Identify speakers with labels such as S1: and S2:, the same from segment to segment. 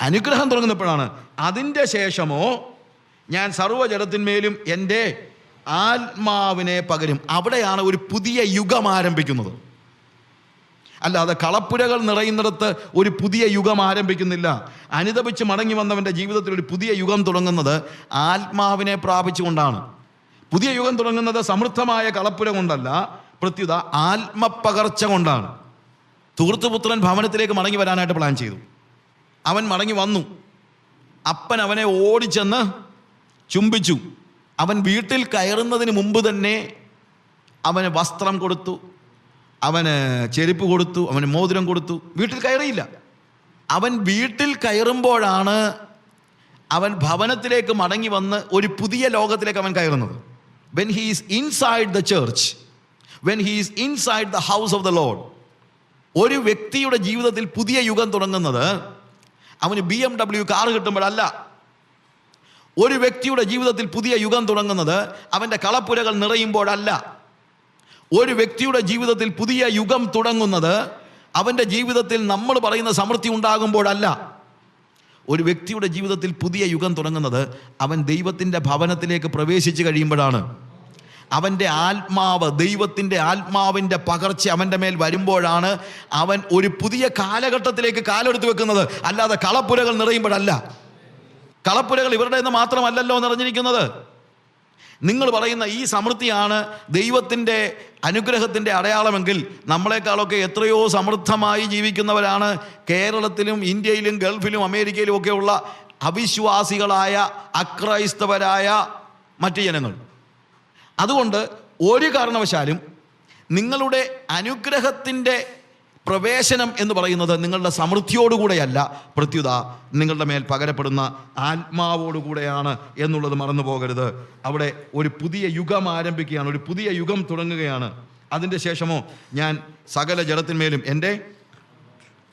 S1: അനുഗ്രഹം തുടങ്ങുന്നപ്പോഴാണ്. അതിന്റെ ശേഷമോ ഞാൻ സർവജലത്തിന്മേലും എന്റെ ആത്മാവിനെ പകരും. അവിടെയാണ് ഒരു പുതിയ യുഗം ആരംഭിക്കുന്നത്. അല്ലാതെ കളപ്പുരകൾ നിറയുന്നിടത്ത് ഒരു പുതിയ യുഗം ആരംഭിക്കുന്നില്ല. അനുദപിച്ച് മടങ്ങി വന്നവന്റെ ജീവിതത്തിൽ ഒരു പുതിയ യുഗം തുടങ്ങുന്നത് ആത്മാവിനെ പ്രാപിച്ചുകൊണ്ടാണ്. പുതിയ യുഗം തുടങ്ങുന്നത് സമൃദ്ധമായ കളപ്പുര കൊണ്ടല്ല പ്രത്യുത ആത്മപകർച്ച കൊണ്ടാണ്. തൂർത്തുപുത്രൻ ഭവനത്തിലേക്ക് മടങ്ങി വരാനായിട്ട് പ്ലാൻ ചെയ്തു. അവൻ മടങ്ങി വന്നു. അപ്പൻ അവനെ ഓടിച്ചെന്ന് ചുംബിച്ചു. അവൻ വീട്ടിൽ കയറുന്നതിന് മുമ്പ് തന്നെ അവന് വസ്ത്രം കൊടുത്തു. അവന് ചെരുപ്പ് കൊടുത്തു. അവന് മോതിരം കൊടുത്തു. വീട്ടിൽ കയറിയില്ല. അവൻ വീട്ടിൽ കയറുമ്പോഴാണ് അവൻ ഭവനത്തിലേക്ക് മടങ്ങി വന്ന് ഒരു പുതിയ ലോകത്തിലേക്ക് അവൻ കയറുന്നത്. When he is inside the church when he is inside the house of the Lord ഒരു വ്യക്തിയുടെ ജീവിതത്തിൽ പുതിയ യുഗം തുടങ്ങുന്നത് അവന് ബി എം ഡബ്ല്യു കാർ കിട്ടുമ്പോഴല്ല. ഒരു വ്യക്തിയുടെ ജീവിതത്തിൽ പുതിയ യുഗം തുടങ്ങുന്നത് അവന്റെ കളപ്പുരകൾ നിറയുമ്പോഴല്ല. ഒരു വ്യക്തിയുടെ ജീവിതത്തിൽ പുതിയ യുഗം തുടങ്ങുന്നത് അവന്റെ ജീവിതത്തിൽ നമ്മൾ പറയുന്ന സമൃദ്ധി ഉണ്ടാകുമ്പോഴല്ല. ഒരു വ്യക്തിയുടെ ജീവിതത്തിൽ പുതിയ യുഗം തുടങ്ങുന്നത് അവൻ ദൈവത്തിന്റെ ഭവനത്തിലേക്ക് പ്രവേശിച്ചു കഴിയുമ്പോഴാണ്. അവന്റെ ആത്മാവ് ദൈവത്തിന്റെ ആത്മാവിന്റെ പകർച്ച അവന്റെ മേൽ വരുമ്പോഴാണ് അവൻ ഒരു പുതിയ കാലഘട്ടത്തിലേക്ക് കാലെടുത്ത് വെക്കുന്നത്. അല്ലാതെ കളപ്പുരകൾ നിറയുമ്പോഴല്ല. കളപ്പുരകൾ ഇവരുടെ നിന്ന് മാത്രമല്ലല്ലോ നിറഞ്ഞിരിക്കുന്നത്. നിങ്ങൾ പറയുന്ന ഈ സമൃദ്ധിയാണ് ദൈവത്തിന്റെ അനുഗ്രഹത്തിന്റെ അടയാളമെങ്കിൽ നമ്മളെക്കാളൊക്കെ എത്രയോ സമൃദ്ധമായി ജീവിക്കുന്നവരാണ് കേരളത്തിലും ഇന്ത്യയിലും ഗൾഫിലും അമേരിക്കയിലും ഒക്കെയുള്ള അവിശ്വാസികളായ അക്രൈസ്തവരായ മറ്റ് ജനങ്ങൾ. അതുകൊണ്ട് ഒരു കാരണവശാലും നിങ്ങളുടെ അനുഗ്രഹത്തിന്റെ പ്രവേശനം എന്ന് പറയുന്നത് നിങ്ങളുടെ സമൃദ്ധിയോടുകൂടെയല്ല. പ്രത്യുത നിങ്ങളുടെ മേൽ പകരപ്പെടുന്ന ആത്മാവോടുകൂടെയാണ് എന്നുള്ളത് മറന്നു പോകരുത്. അവിടെ ഒരു പുതിയ യുഗം ആരംഭിക്കുകയാണ്. ഒരു പുതിയ യുഗം തുടങ്ങുകയാണ്. അതിന്റെ ശേഷമോ ഞാൻ സകല ജഡത്തിന്മേലും എന്റെ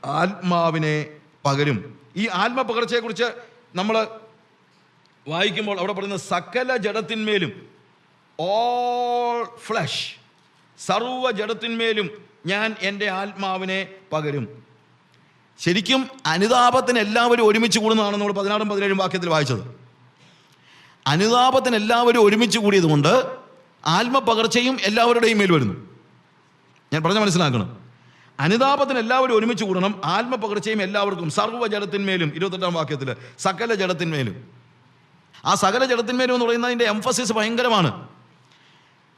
S1: ആത്മാവിനെ പകരും. ഈ ആത്മപകർച്ചയെക്കുറിച്ച് നമ്മൾ വായിക്കുമ്പോൾ അവിടെ പറയുന്ന സകല ജഡത്തിന്മേലും ഓൾ ഫ്ലഷ് സർവ ജഡത്തിന്മേലും ഞാൻ എന്റെ ആത്മാവിനെ പകരും. ശരിക്കും അനുതാപത്തിന് എല്ലാവരും ഒരുമിച്ച് കൂടുന്നതാണ് നമ്മൾ പതിനാറും പതിനേഴും വാക്യത്തിൽ വായിച്ചത്. അനുതാപത്തിന് എല്ലാവരും ഒരുമിച്ച് കൂടിയതുകൊണ്ട് ആത്മപകർച്ചയും എല്ലാവരുടെയും മേൽ വരുന്നു. ഞാൻ പറഞ്ഞ മനസ്സിലാക്കണം. അനുതാപത്തിന് എല്ലാവരും ഒരുമിച്ച് കൂടണം ആത്മപകർച്ചയും എല്ലാവർക്കും സർവ സർവജലത്തിന്മേലും ഇരുപത്തെട്ടാം വാക്യത്തിൽ സകല ജലത്തിന്മേലും ആ സകല ജലത്തിന്മേലും എന്ന് പറയുന്നതിന്റെ എംഫസിസ് ഭയങ്കരമാണ്.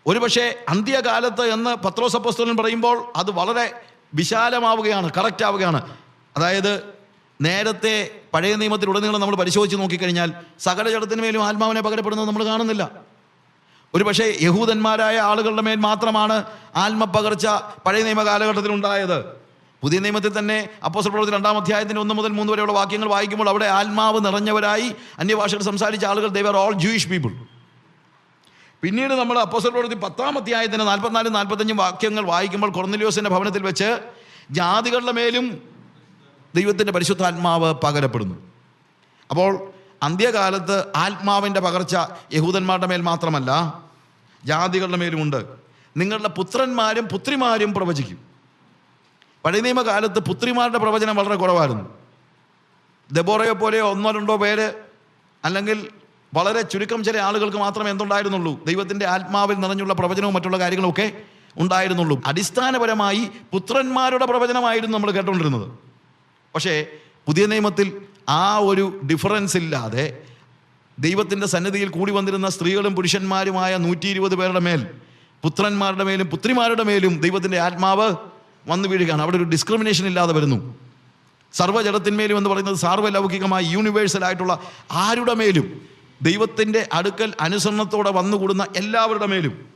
S1: ഒരുപക്ഷെ അന്ത്യകാലത്ത് എന്ന് പത്രോസ് അപ്പോസ്തലൻ പറയുമ്പോൾ അത് വളരെ വിശാലമാവുകയാണ് കറക്റ്റ് ആവുകയാണ്. അതായത് നേരത്തെ പഴയ നിയമത്തിലുടനീളം നമ്മൾ പരിശോധിച്ച് നോക്കിക്കഴിഞ്ഞാൽ സകല ജടത്തിന് മേലും ആത്മാവിനെ പകരപ്പെടുന്നത് നമ്മൾ കാണുന്നില്ല. ഒരു പക്ഷേ യഹൂദന്മാരായ ആളുകളുടെ മേൽ മാത്രമാണ് ആത്മപകർച്ച പഴയ നിയമ കാലഘട്ടത്തിൽ ഉണ്ടായത്. പുതിയ നിയമത്തിൽ തന്നെ അപ്പോസ്റ്റൽ പ്രവൃത്തി രണ്ടാം അധ്യായത്തിന്റെ ഒന്ന് മുതൽ മൂന്ന് വരെയുള്ള വാക്യങ്ങൾ വായിക്കുമ്പോൾ അവിടെ ആത്മാവ് നിറഞ്ഞവരായി അന്യഭാഷകൾ സംസാരിച്ച ആളുകൾ ദേവർ ഓൾ ജൂയിഷ് പീപ്പിൾ പിന്നീട് നമ്മൾ അപ്പോസൽ പ്രവൃത്തി പത്താം അധ്യായത്തിന്റെ നാൽപ്പത്തിനാല് നാൽപ്പത്തഞ്ച് വാക്യങ്ങൾ വായിക്കുമ്പോൾ കൊർന്നലിയോസിന്റെ ഭവനത്തിൽ വെച്ച് ജാതികളുടെ മേലും ദൈവത്തിന്റെ പരിശുദ്ധാത്മാവ് പകരപ്പെടുന്നു. അപ്പോൾ അന്ത്യകാലത്ത് ആത്മാവിന്റെ പകർച്ച യഹൂദന്മാരുടെ മേൽ മാത്രമല്ല ജാതികളുടെ മേലുമുണ്ട് നിങ്ങളുടെ പുത്രന്മാരും പുത്രിമാരും പ്രവചിക്കും. പഴയ നിയമകാലത്ത് പുത്രിമാരുടെ പ്രവചനം വളരെ കുറവായിരുന്നു. ദബോറയെ പോലെ ഒന്നോ രണ്ടോ പേര് അല്ലെങ്കിൽ വളരെ ചുരുക്കം ചില ആളുകൾക്ക് മാത്രമേ എന്തുണ്ടായിരുന്നുള്ളൂ? ദൈവത്തിന്റെ ആത്മാവിൽ നിറഞ്ഞുള്ള പ്രവചനവും മറ്റുള്ള കാര്യങ്ങളൊക്കെ ഉണ്ടായിരുന്നുള്ളൂ. അടിസ്ഥാനപരമായി പുത്രന്മാരുടെ പ്രവചനമായിരുന്നു നമ്മൾ കേട്ടുകൊണ്ടിരുന്നത്. പക്ഷേ പുതിയ നിയമത്തിൽ ആ ഒരു ഡിഫറൻസ് ഇല്ലാതെ ദൈവത്തിന്റെ സന്നിധിയിൽ കൂടി വന്നിരുന്ന സ്ത്രീകളും പുരുഷന്മാരുമായ നൂറ്റി ഇരുപത് പേരുടെ മേൽ പുത്രന്മാരുടെ മേലും പുത്രിമാരുടെ മേലും ദൈവത്തിന്റെ ആത്മാവ് വന്നു വീഴുകയാണ്. അവിടെ ഒരു ഡിസ്ക്രിമിനേഷൻ ഇല്ലാതെ വരുന്നു. സർവജടത്തിന്മേലും എന്ന് പറയുന്നത് സാർവലൗകികമായ യൂണിവേഴ്സൽ ആയിട്ടുള്ള ആരുടെ മേലും ദൈവത്തിന്റെ അടുക്കൽ അനുസരണത്തോടെ വന്നുകൂടുന്ന എല്ലാവരുടെ മേലും.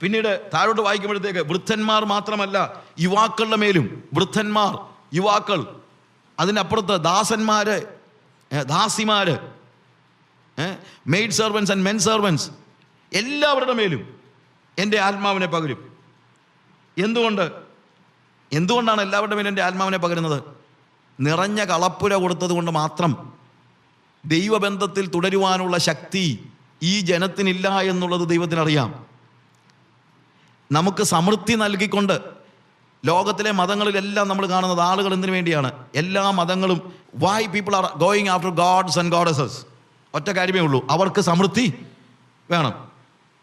S1: പിന്നീട് താഴോട്ട് വായിക്കുമ്പോഴത്തേക്ക് വൃദ്ധന്മാർ മാത്രമല്ല യുവാക്കളുടെ മേലും. വൃദ്ധന്മാർ യുവാക്കൾ. അതിനപ്പുറത്ത് ദാസന്മാർ ദാസിമാർ maid servants and men servants എല്ലാവരുടെ മേലും എന്റെ ആത്മാവിനെ പകരും. എന്തുകൊണ്ട്? എന്തുകൊണ്ടാണ് എല്ലാവരുടെ മേലും എന്റെ ആത്മാവിനെ പകരുന്നത്? നിറഞ്ഞ കളപ്പുര കൊടുത്തത് കൊണ്ട് മാത്രം. ദൈവബന്ധത്തിൽ തുടരുവാനുള്ള ശക്തി ഈ ജനത്തിനില്ല എന്നുള്ളത് ദൈവത്തിനറിയാം. നമുക്ക് സമൃദ്ധി നൽകിക്കൊണ്ട് ലോകത്തിലെ മതങ്ങളിലെല്ലാം നമ്മൾ കാണുന്നത് ആളുകൾ എന്തിനു വേണ്ടിയാണ്? എല്ലാ മതങ്ങളും why people are going after gods and goddesses ഒറ്റ കാര്യമേ ഉള്ളൂ. അവർക്ക് സമൃദ്ധി വേണം.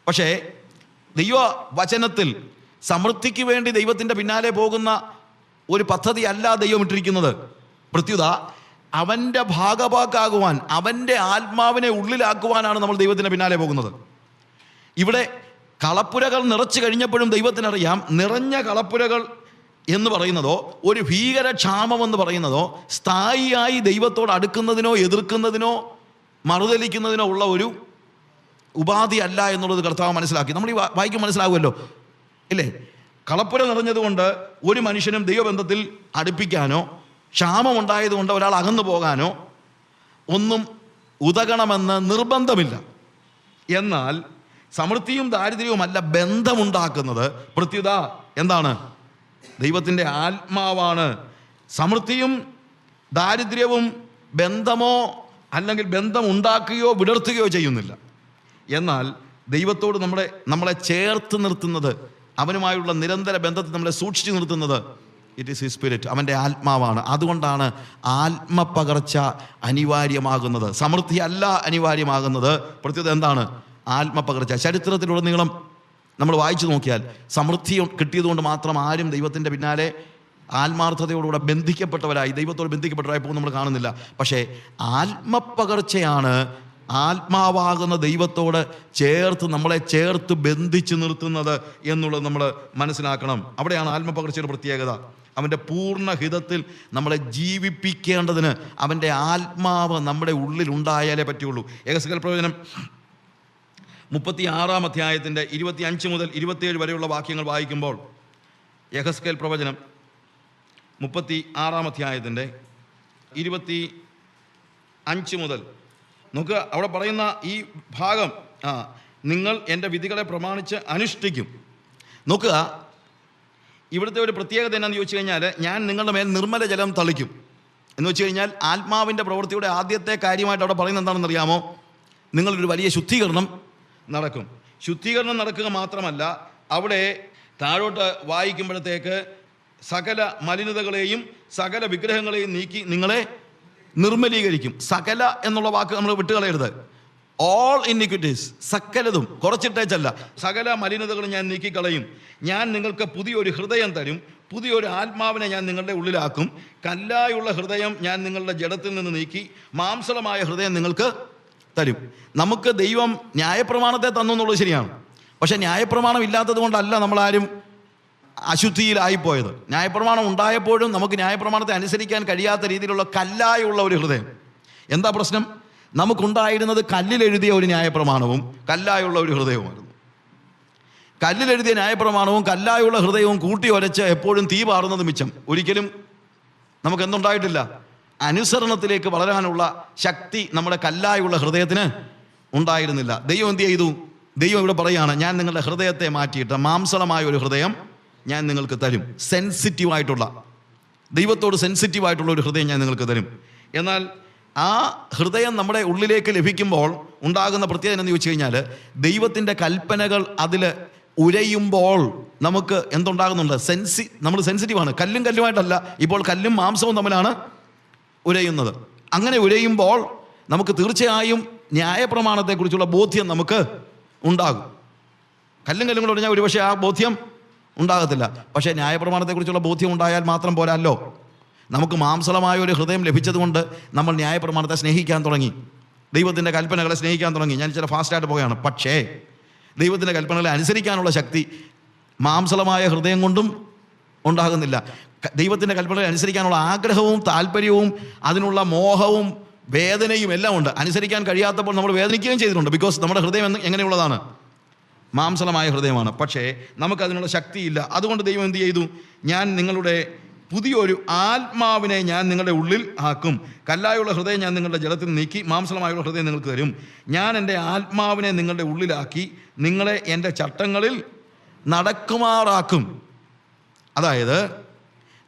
S1: പക്ഷേ ദൈവ വചനത്തിൽ സമൃദ്ധിക്ക് വേണ്ടി ദൈവത്തിന്റെ പിന്നാലെ പോകുന്ന ഒരു പദ്ധതിയല്ല ദൈവം ഇട്ടിരിക്കുന്നത്. പ്രത്യുത അവന്റെ ഭാഗഭാക്കാകുവാൻ അവന്റെ ആത്മാവിനെ ഉള്ളിലാക്കുവാനാണ് നമ്മൾ ദൈവത്തിന്റെ പിന്നാലെ പോകുന്നത്. ഇവിടെ കളപ്പുരകൾ നിറച്ചു കഴിഞ്ഞപ്പോഴും ദൈവത്തിനറിയാം നിറഞ്ഞ കളപ്പുരകൾ എന്ന് പറയുന്നതോ ഒരു ഭീകര ക്ഷാമം എന്ന് പറയുന്നതോ സ്ഥായിയായി ദൈവത്തോട് അടുക്കുന്നതിനോ എതിർക്കുന്നതിനോ മറുതലിക്കുന്നതിനോ ഉള്ള ഒരു ഉപാധി അല്ല എന്നുള്ളത് കർത്താവ് മനസ്സിലാക്കി. നമ്മൾ ഈ വായിക്കും മനസ്സിലാകുമല്ലോ. ഇല്ലേ? കളപ്പുര നിറഞ്ഞതുകൊണ്ട് ഒരു മനുഷ്യനും ദൈവബന്ധത്തിൽ അടുപ്പിക്കാനോ ക്ഷാമം ഉണ്ടായതുകൊണ്ട് ഒരാൾ അകന്നു പോകാനോ ഒന്നും ഉതകണമെന്ന് നിർബന്ധമില്ല. എന്നാൽ സമൃദ്ധിയും ദാരിദ്ര്യവുമല്ല ബന്ധമുണ്ടാക്കുന്നത്. പ്രത്യുത എന്താണ്? ദൈവത്തിന്റെ ആത്മാവാണ്. സമൃദ്ധിയും ദാരിദ്ര്യവും ബന്ധമോ അല്ലെങ്കിൽ ബന്ധമുണ്ടാക്കുകയോ വിടർത്തുകയോ ചെയ്യുന്നില്ല. എന്നാൽ ദൈവത്തോട് നമ്മളെ നമ്മളെ ചേർത്ത് നിർത്തുന്നത് അവനുമായുള്ള നിരന്തര ബന്ധത്തെ നമ്മളെ സൂക്ഷിച്ചു നിർത്തുന്നത് ഇറ്റ് ഈസ് ഹി സ്പിരിറ്റ് അവന്റെ ആത്മാവാണ്. അതുകൊണ്ടാണ് ആത്മപകർച്ച അനിവാര്യമാകുന്നത്. സമൃദ്ധി അല്ല അനിവാര്യമാകുന്നത്. പ്രത്യേകത എന്താണ്? ആത്മപകർച്ച. ചരിത്രത്തിലുടനീളം നമ്മൾ വായിച്ചു നോക്കിയാൽ സമൃദ്ധി കിട്ടിയതുകൊണ്ട് മാത്രം ആരും ദൈവത്തിന്റെ പിന്നാലെ ആത്മാർത്ഥതയോടുകൂടെ ബന്ധിക്കപ്പെട്ടവരായി ദൈവത്തോട് ബന്ധിക്കപ്പെട്ടവരായി പോകും നമ്മൾ കാണുന്നില്ല. പക്ഷേ ആത്മപകർച്ചയാണ് ആത്മാവാകുന്ന ദൈവത്തോട് ചേർത്ത് നമ്മളെ ചേർത്ത് ബന്ധിച്ച് നിർത്തുന്നത് എന്നുള്ളത് നമ്മൾ മനസ്സിലാക്കണം. അവിടെയാണ് ആത്മപകർച്ചയുടെ പ്രത്യേകത. അവന്റെ പൂർണ ഹിതത്തിൽ നമ്മളെ ജീവിപ്പിക്കേണ്ടതിന് അവന്റെ ആത്മാവ് നമ്മുടെ ഉള്ളിൽ ഉണ്ടായാലേ പറ്റുള്ളൂ. ഏകസകൽ പ്രയോജനം മുപ്പത്തി ആറാം അധ്യായത്തിന്റെ ഇരുപത്തി അഞ്ച് മുതൽ ഇരുപത്തിയേഴ് വരെയുള്ള വാക്യങ്ങൾ വായിക്കുമ്പോൾ യഹസ്കേൽ പ്രവചനം മുപ്പത്തി ആറാം അധ്യായത്തിന്റെ ഇരുപത്തി അഞ്ച് മുതൽ നോക്കുക അവിടെ പറയുന്ന ഈ ഭാഗം ആ നിങ്ങൾ എന്റെ വിധികളെ പ്രമാണിച്ച് അനുഷ്ഠിക്കും. നോക്കുക ഇവിടുത്തെ ഒരു പ്രത്യേകത എന്നാന്ന് ചോദിച്ചു കഴിഞ്ഞാൽ ഞാൻ നിങ്ങളുടെ മേൽ നിർമ്മല ജലം തളിക്കും. എന്ന് വെച്ച് കഴിഞ്ഞാൽ ആത്മാവിന്റെ പ്രവൃത്തിയുടെ ആദ്യത്തെ കാര്യമായിട്ട് അവിടെ പറയുന്നത് എന്താണെന്ന് അറിയാമോ? നിങ്ങളൊരു വലിയ ശുദ്ധീകരണം നടക്കും. ശുദ്ധീകരണം നടക്കുക മാത്രമല്ല അവിടെ താഴോട്ട് വായിക്കുമ്പോഴത്തേക്ക് സകല മലിനതകളെയും സകല വിഗ്രഹങ്ങളെയും നീക്കി നിങ്ങളെ നിർമ്മലീകരിക്കും. സകല എന്നുള്ള വാക്ക് നമ്മൾ വിട്ടുകളയരുത്. ഓൾ ഇന്നിക്വിറ്റീസ് സകലതും കുറച്ചിട്ടേച്ചല്ല. സകല മലിനതകളും ഞാൻ നീക്കിക്കളയും. ഞാൻ നിങ്ങൾക്ക് പുതിയൊരു ഹൃദയം തരും. പുതിയൊരു ആത്മാവിനെ ഞാൻ നിങ്ങളുടെ ഉള്ളിലാക്കും. കല്ലായുള്ള ഹൃദയം ഞാൻ നിങ്ങളുടെ ജഡത്തിൽ നിന്ന് നീക്കി മാംസളമായ ഹൃദയം നിങ്ങൾക്ക് തരും. നമുക്ക് ദൈവം ന്യായപ്രമാണത്തെ തന്നു എന്നുള്ളത് ശരിയാണ്. പക്ഷേ ന്യായപ്രമാണം ഇല്ലാത്തത് കൊണ്ടല്ല നമ്മളാരും അശുദ്ധിയിലായിപ്പോയത്. ന്യായപ്രമാണം ഉണ്ടായപ്പോഴും നമുക്ക് ന്യായപ്രമാണത്തെ അനുസരിക്കാൻ കഴിയാത്ത രീതിയിലുള്ള കല്ലായുള്ള ഒരു ഹൃദയം. എന്താ പ്രശ്നം? നമുക്കുണ്ടായിരുന്നത് കല്ലിലെഴുതിയ ഒരു ന്യായപ്രമാണവും കല്ലായുള്ള ഒരു ഹൃദയവുമായിരുന്നു. കല്ലിലെഴുതിയ ന്യായപ്രമാണവും കല്ലായുള്ള ഹൃദയവും കൂട്ടി ഒരച്ച് എപ്പോഴും തീ പാറുന്നത് മിച്ചം. ഒരിക്കലും നമുക്ക് എന്തുണ്ടായിട്ടില്ല? അനുസരണത്തിലേക്ക് വളരാനുള്ള ശക്തി നമ്മുടെ കല്ലായുള്ള ഹൃദയത്തിന് ഉണ്ടായിരുന്നില്ല. ദൈവം എന്ത് ചെയ്തു? ദൈവം ഇവിടെ പറയുകയാണ് ഞാൻ നിങ്ങളുടെ ഹൃദയത്തെ മാറ്റിയിട്ട് മാംസളമായ ഒരു ഹൃദയം ഞാൻ നിങ്ങൾക്ക് തരും. സെൻസിറ്റീവായിട്ടുള്ള ദൈവത്തോട് സെൻസിറ്റീവായിട്ടുള്ള ഒരു ഹൃദയം ഞാൻ നിങ്ങൾക്ക് തരും. എന്നാൽ ആ ഹൃദയം നമ്മുടെ ഉള്ളിലേക്ക് ലഭിക്കുമ്പോൾ ഉണ്ടാകുന്ന പ്രത്യേകത എന്ന് ചോദിച്ചു കഴിഞ്ഞാൽ ദൈവത്തിന്റെ കൽപ്പനകൾ അതിൽ ഉരയുമ്പോൾ നമുക്ക് എന്തുണ്ടാകുന്നുണ്ട്? സെൻസി നമ്മൾ സെൻസിറ്റീവാണ് കല്ലും കല്ലുമായിട്ടല്ല. ഇപ്പോൾ കല്ലും മാംസവും തമ്മിലാണ് ഉരയുന്നത്. അങ്ങനെ ഉരയുമ്പോൾ നമുക്ക് തീർച്ചയായും ന്യായപ്രമാണത്തെക്കുറിച്ചുള്ള ബോധ്യം നമുക്ക് ഉണ്ടാകും. കല്ലും കല്ലും കൂടെ പറഞ്ഞാൽ ഒരുപക്ഷെ ആ ബോധ്യം ഉണ്ടാകത്തില്ല. പക്ഷേ ന്യായപ്രമാണത്തെക്കുറിച്ചുള്ള ബോധ്യം ഉണ്ടായാൽ മാത്രം പോരല്ലോ. നമുക്ക് മാംസളമായ ഒരു ഹൃദയം ലഭിച്ചതുകൊണ്ട് നമ്മൾ ന്യായപ്രമാണത്തെ സ്നേഹിക്കാൻ തുടങ്ങി. ദൈവത്തിന്റെ കൽപ്പനകളെ സ്നേഹിക്കാൻ തുടങ്ങി. ഞാൻ ചില ഫാസ്റ്റായിട്ട് പോവുകയാണ്. പക്ഷേ ദൈവത്തിന്റെ കൽപ്പനകളെ അനുസരിക്കാനുള്ള ശക്തി മാംസളമായ ഹൃദയം കൊണ്ടും ഉണ്ടാകുന്നില്ല. ദൈവത്തിന്റെ കൽപ്പനകളെ അനുസരിക്കാനുള്ള ആഗ്രഹവും താല്പര്യവും അതിനുള്ള മോഹവും വേദനയും എല്ലാം ഉണ്ട്. അനുസരിക്കാൻ കഴിയാത്തപ്പോൾ നമ്മൾ വേദനിക്കുകയും ചെയ്തിട്ടുണ്ട്. ബിക്കോസ് നമ്മുടെ ഹൃദയം എന്ന് എങ്ങനെയുള്ളതാണ്? മാംസളമായ ഹൃദയമാണ്. പക്ഷേ നമുക്കതിനുള്ള ശക്തിയില്ല. അതുകൊണ്ട് ദൈവം എന്ത് ചെയ്തു? ഞാൻ നിങ്ങളുടെ പുതിയൊരു ആത്മാവിനെ ഞാൻ നിങ്ങളുടെ ഉള്ളിൽ ആക്കും. കല്ലായുള്ള ഹൃദയം ഞാൻ നിങ്ങളുടെ ജലത്തിൽ നീക്കി മാംസളമായുള്ള ഹൃദയം നിങ്ങൾക്ക് തരും. ഞാൻ എന്റെ ആത്മാവിനെ നിങ്ങളുടെ ഉള്ളിലാക്കി നിങ്ങളെ എന്റെ ചട്ടങ്ങളിൽ നടക്കുമാറാക്കും. അതായത്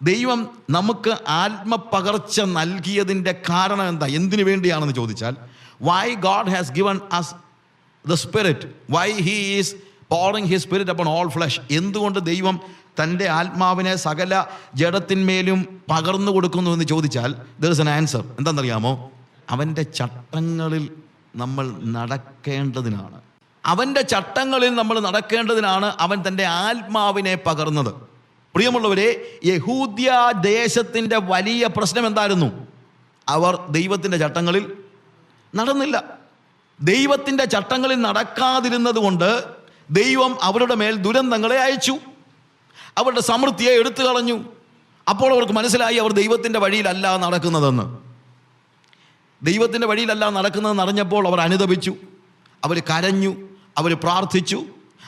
S1: ദൈവം നമുക്ക് ആത്മപകർച്ച നൽകിയതിന്റെ കാരണം എന്താ? എന്തിനു വേണ്ടിയാണെന്ന് ചോദിച്ചാൽ why God has given us the spirit why he is pouring his spirit upon all flesh എന്തുകൊണ്ട് ദൈവം തന്റെ ആത്മാവിനെ സകല ജഡത്തിന്മേലും പകർന്നു കൊടുക്കുന്നു എന്ന് ചോദിച്ചാൽ ദർ ഇസ് എൻ ആൻസർ എന്താണെന്നറിയാമോ? അവന്റെ ചട്ടങ്ങളിൽ നമ്മൾ നടക്കേണ്ടതിനാണ്. അവന്റെ ചട്ടങ്ങളിൽ നമ്മൾ നടക്കേണ്ടതിനാണ് അവൻ തന്റെ ആത്മാവിനെ പകർന്നത്. പ്രിയമുള്ളവരെ യഹൂദ്യ ദേശത്തിന്റെ വലിയ പ്രശ്നം എന്തായിരുന്നു? അവർ ദൈവത്തിന്റെ ചട്ടങ്ങളിൽ നടന്നില്ല. ദൈവത്തിന്റെ ചട്ടങ്ങളിൽ നടക്കാതിരുന്നത് കൊണ്ട് ദൈവം അവരുടെ മേൽ ദുരന്തങ്ങളെ അയച്ചു. അവരുടെ സമൃദ്ധിയെ എടുത്തു കളഞ്ഞു. അപ്പോൾ അവർക്ക് മനസ്സിലായി അവർ ദൈവത്തിന്റെ വഴിയിലല്ല നടക്കുന്നതെന്ന്. ദൈവത്തിന്റെ വഴിയിലല്ല നടക്കുന്നതെന്ന് അറിഞ്ഞപ്പോൾ അവർ അനുദപിച്ചു. അവർ കരഞ്ഞു അവർ പ്രാർത്ഥിച്ചു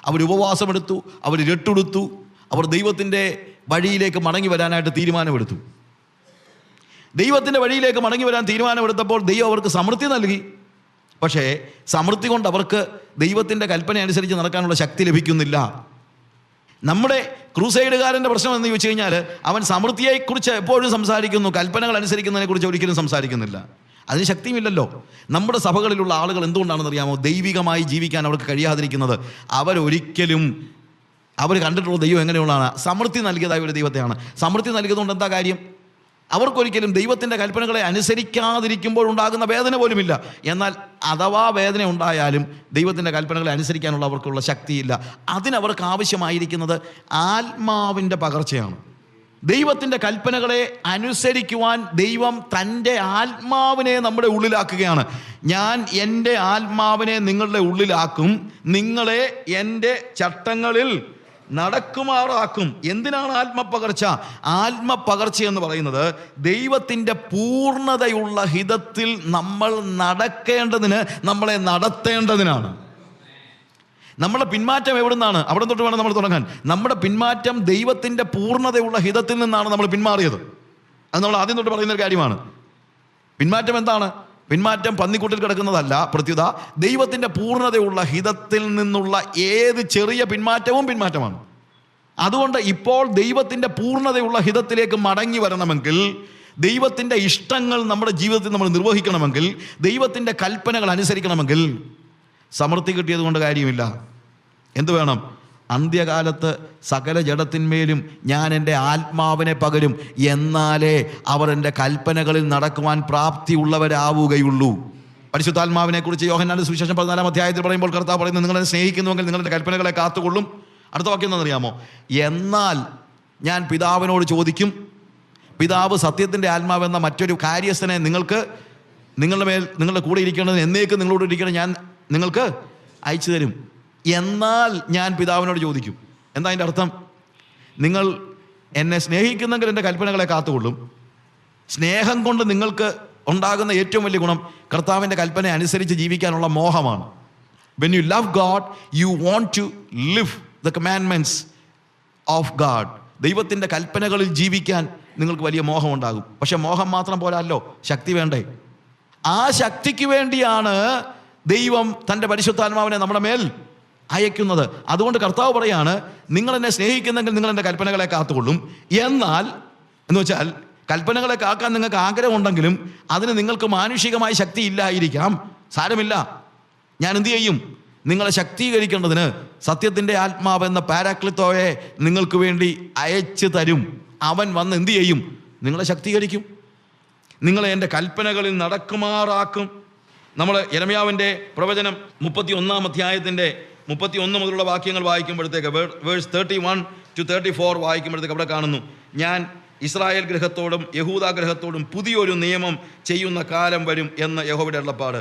S1: അവർ ഉപവാസമെടുത്തു അവർ രട്ടുടുത്തു അവർ ദൈവത്തിന്റെ വഴിയിലേക്ക് മടങ്ങി വരാനായിട്ട് തീരുമാനമെടുത്തു. ദൈവത്തിന്റെ വഴിയിലേക്ക് മടങ്ങി വരാൻ തീരുമാനമെടുത്തപ്പോൾ ദൈവം അവർക്ക് സമൃദ്ധി നൽകി. പക്ഷേ സമൃദ്ധി കൊണ്ട് അവർക്ക് ദൈവത്തിന്റെ കൽപ്പന അനുസരിച്ച് നടക്കാനുള്ള ശക്തി ലഭിക്കുന്നില്ല. നമ്മുടെ ക്രൂസൈഡുകാരന്റെ പ്രശ്നം എന്ന് ചോദിച്ചു കഴിഞ്ഞാൽ അവൻ സമൃദ്ധിയെക്കുറിച്ച് എപ്പോഴും സംസാരിക്കുന്നു കൽപ്പനകൾ അനുസരിക്കുന്നതിനെക്കുറിച്ച് ഒരിക്കലും സംസാരിക്കുന്നില്ല. അതിന് ശക്തിയുമില്ലല്ലോ നമ്മുടെ സഭകളിലുള്ള ആളുകൾ എന്തുകൊണ്ടാണെന്ന് അറിയാമോ ദൈവികമായി ജീവിക്കാൻ അവർക്ക് കഴിയാതിരിക്കുന്നത് അവരൊരിക്കലും അവർ കണ്ടിട്ടുള്ള ദൈവം എങ്ങനെയുള്ളതാണ്? സമൃദ്ധി നൽകിയതായ ഒരു ദൈവത്തെയാണ്. സമൃദ്ധി നൽകിയതുകൊണ്ട് എന്താ കാര്യം? അവർക്കൊരിക്കലും ദൈവത്തിന്റെ കൽപ്പനകളെ അനുസരിക്കാതിരിക്കുമ്പോൾ ഉണ്ടാകുന്ന വേദന പോലുമില്ല. എന്നാൽ അഥവാ വേദന ഉണ്ടായാലും ദൈവത്തിന്റെ കൽപ്പനകളെ അനുസരിക്കാനുള്ള അവർക്കുള്ള ശക്തിയില്ല. അതിനവർക്ക് ആവശ്യമായിരിക്കുന്നത് ആത്മാവിന്റെ പകർച്ചയാണ്. ദൈവത്തിന്റെ കൽപ്പനകളെ അനുസരിക്കുവാൻ ദൈവം തന്റെ ആത്മാവിനെ നമ്മുടെ ഉള്ളിലാക്കുകയാണ്. ഞാൻ എന്റെ ആത്മാവിനെ നിങ്ങളുടെ ഉള്ളിലാക്കും നിങ്ങളെ എന്റെ ചട്ടങ്ങളിൽ നടക്കുമാറാക്കും എന്തിനാണ് ആത്മപകർച്ച? ആത്മപകർച്ച എന്ന് പറയുന്നത് ദൈവത്തിന്റെ പൂർണതയുള്ള ഹിതത്തിൽ നമ്മൾ നടക്കേണ്ടതിന് നമ്മളെ നടത്തേണ്ടതിനാണ്. നമ്മുടെ പിന്മാറ്റം എവിടെ നിന്നാണ് അവിടെ തൊട്ട് വേണം നമ്മൾ തുടങ്ങാൻ. നമ്മുടെ പിന്മാറ്റം ദൈവത്തിന്റെ പൂർണതയുള്ള ഹിതത്തിൽ നിന്നാണ് നമ്മൾ പിന്മാറിയത്. അത് നമ്മൾ ആദ്യം തൊട്ട് പറയുന്ന ഒരു കാര്യമാണ്. പിന്മാറ്റം എന്താണ്? പിന്മാറ്റം പന്നിക്കൂട്ടിൽ കിടക്കുന്നതല്ല. പ്രത്യുത ദൈവത്തിന്റെ പൂർണതയുള്ള ഹിതത്തിൽ നിന്നുള്ള ഏത് ചെറിയ പിന്മാറ്റവും പിന്മാറ്റമാണ്. അതുകൊണ്ട് ഇപ്പോൾ ദൈവത്തിന്റെ പൂർണതയുള്ള ഹിതത്തിലേക്ക് മടങ്ങി വരണമെങ്കിൽ ദൈവത്തിന്റെ ഇഷ്ടങ്ങൾ നമ്മുടെ ജീവിതത്തിൽ നമ്മൾ നിർവഹിക്കണമെങ്കിൽ ദൈവത്തിന്റെ കൽപ്പനകൾ അനുസരിക്കണമെങ്കിൽ സമൃദ്ധി കിട്ടിയത് കൊണ്ട് കാര്യമില്ല. എന്ത് വേണം? അന്ത്യകാലത്ത് സകല ജഡത്തിന്മേലും ഞാൻ എന്റെ ആത്മാവിനെ പകരും. എന്നാലേ അവർ എന്റെ കൽപ്പനകളിൽ നടക്കുവാൻ പ്രാപ്തിയുള്ളവരാവുകയുള്ളൂ. പരിശുദ്ധാത്മാവിനെ കുറിച്ച് യോഹനാട് സുവിശേഷം പതിനാലാം അധ്യായത്തിൽ പറയുമ്പോൾ കർത്താവ് പറയുന്നത് നിങ്ങളെ സ്നേഹിക്കുന്നുവെങ്കിൽ നിങ്ങളുടെ കൽപ്പനകളെ കാത്തുകൊള്ളും. അടുത്ത വാക്യം എന്താണെന്നറിയാമോ എന്നാൽ ഞാൻ പിതാവിനോട് ചോദിക്കും പിതാവ് സത്യത്തിന്റെ ആത്മാവെന്ന മറ്റൊരു കാര്യസ്ഥനെ നിങ്ങൾക്ക് നിങ്ങളുടെ മേൽ നിങ്ങളുടെ കൂടെ ഇരിക്കേണ്ടത് എന്നേക്കും നിങ്ങളോട് ഇരിക്കണം ഞാൻ നിങ്ങൾക്ക് അയച്ചു തരും എന്നാൽ ഞാൻ പിതാവിനോട് ചോദിക്കും. എന്താ അതിന്റെ അർത്ഥം? നിങ്ങൾ എന്നെ സ്നേഹിക്കുന്നെങ്കിൽ എന്റെ കൽപ്പനകളെ കാത്തുകൊള്ളും. സ്നേഹം കൊണ്ട് നിങ്ങൾക്ക് ഉണ്ടാകുന്ന ഏറ്റവും വലിയ ഗുണം കർത്താവിന്റെ കൽപ്പന അനുസരിച്ച് ജീവിക്കാനുള്ള മോഹമാണ്. When you love God you want to live the commandments of God ദൈവത്തിന്റെ കൽപ്പനകളിൽ ജീവിക്കാൻ നിങ്ങൾക്ക് വലിയ മോഹം ഉണ്ടാകും. പക്ഷെ മോഹം മാത്രം പോരാല്ലോ ശക്തി വേണ്ടേ? ആ ശക്തിക്ക് വേണ്ടിയാണ് ദൈവം തന്റെ പരിശുദ്ധാത്മാവിനെ നമ്മുടെ മേൽ അയക്കുന്നത്. അതുകൊണ്ട് കർത്താവ് പറയാണ് നിങ്ങൾ എന്നെ സ്നേഹിക്കുന്നെങ്കിൽ നിങ്ങൾ എന്റെ കൽപ്പനകളെ കാത്തുകൊള്ളും. എന്നാൽ എന്ന് വെച്ചാൽ കൽപ്പനകളെ കാക്കാൻ നിങ്ങൾക്ക് ആഗ്രഹമുണ്ടെങ്കിലും അതിന് നിങ്ങൾക്ക് മാനുഷികമായ ശക്തി ഇല്ലായിരിക്കാം. സാരമില്ല. ഞാൻ എന്ത് ചെയ്യും? നിങ്ങളെ ശക്തീകരിക്കേണ്ടതിന് സത്യത്തിന്റെ ആത്മാവെന്ന പാരാക്ലിത്തോയെ നിങ്ങൾക്ക് വേണ്ടി അയച്ചു തരും. അവൻ വന്ന് എന്ത് ചെയ്യും? നിങ്ങളെ ശക്തീകരിക്കും. നിങ്ങളെ എന്റെ കൽപ്പനകളിൽ നടക്കുമാറാക്കും. നമ്മൾ യരമ്യാവിന്റെ പ്രവചനം മുപ്പത്തി ഒന്നാം അധ്യായത്തിന്റെ മുപ്പത്തി ഒന്ന് മുതലുള്ള വാക്യങ്ങൾ വായിക്കുമ്പോഴത്തേക്ക് verse thirty one to thirty four വായിക്കുമ്പോഴത്തേക്ക് അവിടെ കാണുന്നു. ഞാൻ ഇസ്രായേൽ ഗ്രഹത്തോടും യഹൂദ ഗൃഹത്തോടും പുതിയൊരു നിയമം ചെയ്യുന്ന കാലം വരും എന്ന് യഹോവയുടെ ഉള്ളപ്പാട്